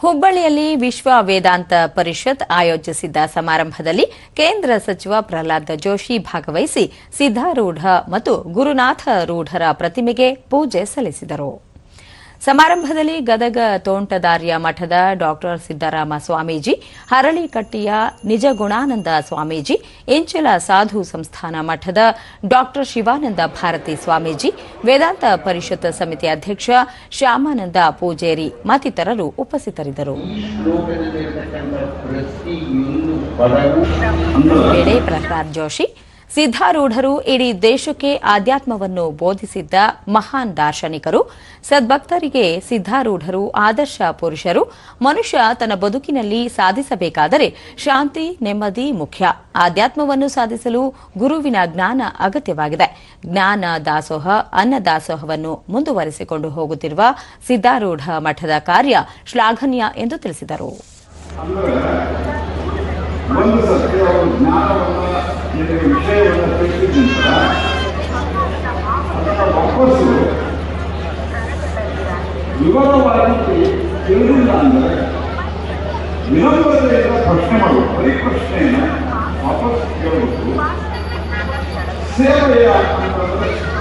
ಹುಬ್ಬಳ್ಳಿಯಲ್ಲಿ ವಿಶ್ವ ವೇದಾಂತ ಪರಿಷತ್ ಆಯೋಜಿಸಿದ್ದ ಸಮಾರಂಭದಲ್ಲಿ ಕೇಂದ್ರ ಸಚಿವ ಪ್ರಹ್ಲಾದ್ ಜೋಶಿ ಭಾಗವಹಿಸಿ ಸಿದ್ದಾರೂಢ ಮತ್ತು ಗುರುನಾಥ ರೂಢರ ಪ್ರತಿಮೆಗೆ ಪೂಜೆ ಸಲ್ಲಿಸಿದರು. ಸಮಾರಂಭದಲ್ಲಿ ಗದಗ ತೋಂಟದಾರ್ಯ ಮಠದ ಡಾಕ್ಟರ್ ಸಿದ್ದರಾಮ ಸ್ವಾಮೀಜಿ, ಹರಳಿಕಟ್ಟಿಯ ನಿಜಗುಣಾನಂದ ಸ್ವಾಮೀಜಿ, ಎಂಚಲ ಸಾಧು ಸಂಸ್ಥಾನ ಮಠದ ಡಾಕ್ಟರ್ ಶಿವಾನಂದ ಭಾರತಿ ಸ್ವಾಮೀಜಿ, ವೇದಾಂತ ಪರಿಷತ್ ಸಮಿತಿ ಅಧ್ಯಕ್ಷ ಶ್ಯಾಮಾನಂದ ಪೂಜೇರಿ ಮತ್ತಿತರರು ಉಪಸ್ಥಿತರಿದ್ದರು. ಪ್ರಹ್ಲಾದ್ ಜೋಶಿ ಸಿದ್ದಾರೂಢರು ಇಡೀ ದೇಶಕ್ಕೆ ಆಧ್ಯಾತ್ಮವನ್ನು ಬೋಧಿಸಿದ್ದ ಮಹಾನ್ ದಾರ್ಶನಿಕರು. ಸದ್ಭಕ್ತರಿಗೆ ಸಿದ್ದಾರೂಢರು ಆದರ್ಶ ಪುರುಷರು, ಮನುಷ್ಯ ತನ್ನ ಬದುಕಿನಲ್ಲಿ ಸಾಧಿಸಬೇಕಾದರೆ ಶಾಂತಿ, ನೆಮ್ಮದಿ ಮುಖ್ಯ. ಆಧ್ಯಾತ್ಮವನ್ನು ಸಾಧಿಸಲು ಗುರುವಿನ ಜ್ಞಾನ ಅಗತ್ಯವಾಗಿದೆ. ಜ್ಞಾನ ದಾಸೋಹ, ಅನ್ನ ದಾಸೋಹವನ್ನು ಮುಂದುವರೆಸಿಕೊಂಡು ಹೋಗುತ್ತಿರುವ ಸಿದ್ದಾರೂಢ ಮಠದ ಕಾರ್ಯ ಶ್ಲಾಘನೀಯ ಎಂದು ತಿಳಿಸಿದರು. 이거라고 할지 배우는다는데 이런 거에 대해서 결심하고 프리커션에는 어떻게 배우고 세워야 한다는 것을